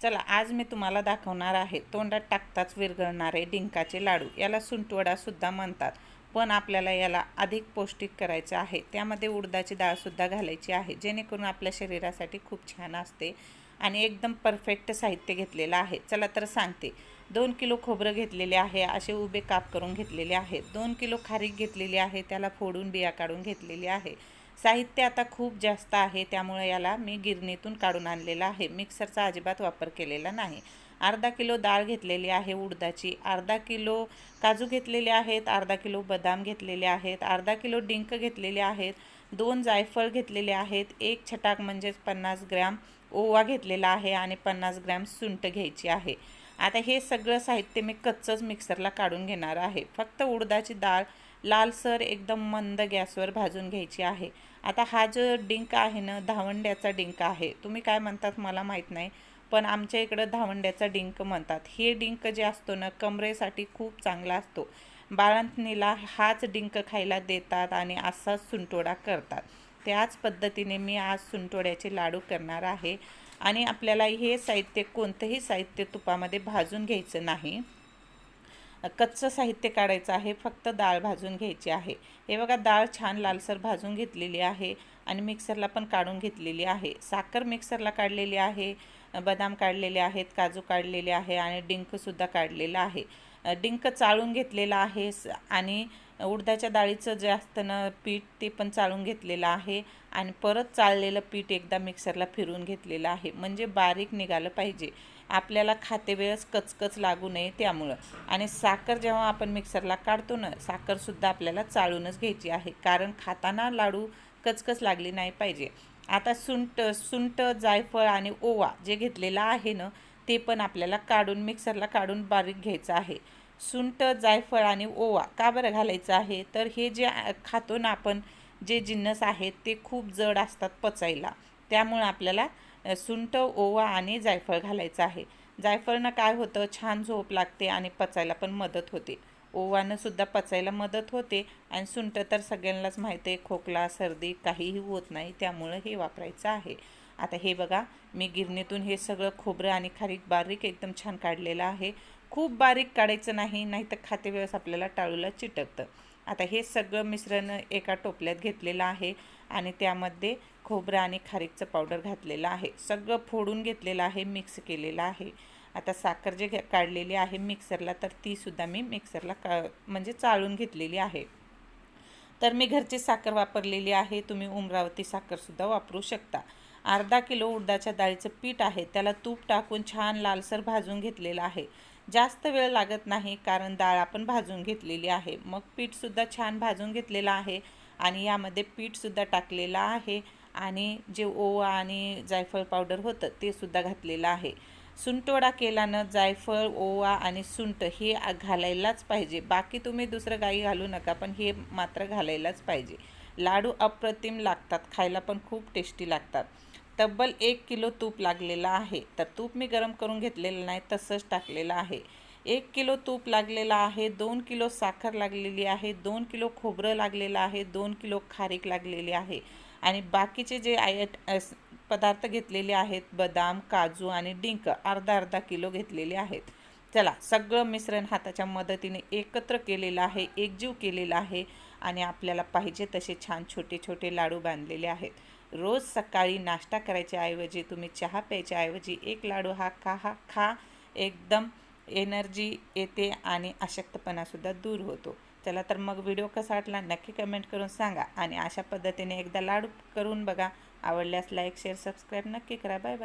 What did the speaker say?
चला आज मी तुम्हाला दाखवणार आहे तोंडात टाकताच विरघळणारे डिंकाचे लाडू. याला सुंटवडासुद्धा म्हणतात पण आपल्याला याला अधिक पौष्टिक करायचं आहे. त्यामध्ये उडदाची डाळसुद्धा घालायची आहे जेणेकरून आपल्या शरीरासाठी खूप छान असते आणि एकदम परफेक्ट साहित्य घेतलेलं आहे. चला तर सांगते. दोन किलो खोबरं घेतलेले आहे असे उभे काप करून घेतलेले आहे. दोन किलो खारीक घेतलेली आहे त्याला फोडून बिया काढून घेतलेली आहे. साहित्य आता खूप जास्त आहे त्यामुळे याला मी गिरणीतून काढून आणलेलं आहे. मिक्सरचा अजिबात वापर केलेला नाही. अर्धा किलो डाळ घेतलेली आहे उडदाची. अर्धा किलो काजू घेतलेले आहेत अर्धा किलो बदाम घेतलेले आहेत अर्धा किलो डिंक घेतलेले आहेत दोन जायफळ घेतलेले आहेत एक छटाक म्हणजेच पन्नास ग्रॅम ओवा घेतलेला आहे आणि पन्नास ग्रॅम सुंट घ्यायची आहे. आता हे सगळं साहित्य मी कच्चंच मिक्सरला काढून घेणार आहे. फक्त उडदाची डाळ लालसर एकदम मंद गॅसवर भाजून घ्यायची आहे. आता हा जो डिंक आहे ना धावंड्याचा डिंक आहे. तुम्ही काय म्हणतात मला माहीत नाही पण आमच्या इकडं धावंड्याचा डिंक म्हणतात. हे डिंक जे असतो ना कमरेसाठी खूप चांगला असतो. बाळंतणीला हाच डिंक खायला देतात आणि असाच सुंटोडा करतात. त्याच पद्धतीने मी आज सुंटोड्याचे लाडू करणार आहे. आणि आपल्याला हे साहित्य कोणतंही साहित्य तुपामध्ये भाजून घ्यायचं नाही. कच्चं साहित्य काढायचं आहे फक्त डाळ भाजून घ्यायची आहे. हे बघा डाळ छान लालसर भाजून घेतलेली आहे आणि मिक्सरला पण काढून घेतलेली आहे. साखर मिक्सरला काढलेली आहे बदाम काढलेले आहेत काजू काढलेले आहे आणि डिंकसुद्धा काढलेलं आहे. डिंक चाळून घेतलेलं आहे आणि उडदाच्या डाळीचं जे असतं ना पीठ ते पण चाळून घेतलेलं आहे. आणि परत चाळलेलं पीठ एकदा मिक्सरला फिरून घेतलेलं आहे. म्हणजे बारीक निघालं पाहिजे. आपल्याला खाते वेळेस कचकच लागू नये त्यामुळं. आणि साखर जेव्हा आपण मिक्सरला काढतो ना साखरसुद्धा आपल्याला चाळूनच घ्यायची आहे. कारण खाताना लाडू कचकच लागली नाही पाहिजे. आता सुंट सुंट जायफळ आणि ओवा जे घेतलेला आहे ना ते पण आपल्याला काढून मिक्सरला काढून बारीक घ्यायचं आहे. सुंट जायफळ आणि ओवा का बरं घालायचं आहे? तर हे जे खातो ना आपण जे जिन्नस आहेत ते खूप जड असतात पचायला. त्यामुळं आपल्याला सुंट ओवा आणि जायफळ घालायचं आहे. जायफळनं काय होतं? छान झोप लागते आणि पचायला पण मदत होते. ओवानं सुद्धा पचायला मदत होते आणि सुंट तर सगळ्यांनाच माहिती आहे खोकला सर्दी काहीही होत नाही त्यामुळं हे वापरायचं आहे. आता हे बघा मी गिरणीतून हे सगळं खोबरं आणि खारीक बारीक एकदम छान काढलेलं आहे. खूप बारीक काढायचं नाही नाही तर खाते वेळेस आपल्याला टाळूला चिटकतं. आता हे सगळं मिश्रण एका टोपल्यात घेतलेलं आहे आणि त्यामध्ये खोबरं आणि खारीकचं पावडर घातलेलं आहे. सगळं फोडून घेतलेलं आहे मिक्स केलेलं आहे. आता साखर जे काढलेली आहे मिक्सरला तर तीसुद्धा मी मिक्सरला का म्हणजे चाळून घेतलेली आहे. तर मी घरची साखर वापरलेली आहे तुम्ही उमरावती साखरसुद्धा वापरू शकता. अर्धा किलो उडदाच्या डाळीचं पीठ आहे. त्याला तूप टाकून छान लालसर भाजून घेतलेलं आहे. जास्त वेळ लागत नाही कारण डाळ आपण भाजून घेतलेली आहे. मग पीठसुद्धा छान भाजून घेतलेलं आहे आणि यामध्ये पीठसुद्धा टाकलेलं आहे आणि जे ओवा आणि जायफळ पावडर होतं ते सुद्धा घातलेलं आहे. सुंटोडा केल्यानं जायफळ ओवा आणि सुंट हे घालायलाच पाहिजे. बाकी तुम्ही दुसरं काही घालू नका पण हे मात्र घालायलाच पाहिजे. लाडू अप्रतिम लागतात खायला पण खूप टेस्टी लागतात. तब्बल एक किलो तूप लागलेलं आहे. तर तूप मी गरम करून घेतलेलं नाही तसंच टाकलेलं आहे. एक किलो तूप लागलेलं आहे दोन किलो साखर लागलेली आहे दोन किलो खोबरं लागलेलं आहे दोन किलो खारीक लागलेली आहे. आणि बाकीचे जे आयट पदार्थ घेतलेले आहेत बदाम काजू आणि डिंक अर्धा अर्धा किलो घेतलेले आहेत. चला सगळं मिश्रण हाताच्या मदतीने एकत्र केलेलं आहे एकजीव केलेला आहे आणि आपल्याला पाहिजे तसे छान छोटे छोटे लाडू बांधलेले आहेत. रोज सकाळी नाश्ता करायच्या ऐवजी तुम्ही चहा प्यायच्या ऐवजी एक लाडू हा खा हा खा. एकदम एनर्जी येते आणि अशक्तपणासुद्धा दूर होतो. चला तर मग व्हिडिओ कसा वाटला नक्की कमेंट करून सांगा आणि अशा पद्धतीने एकदा लाडू करून बघा. आवडल्यास लाईक शेअर सबस्क्राईब नक्की करा. Bye bye.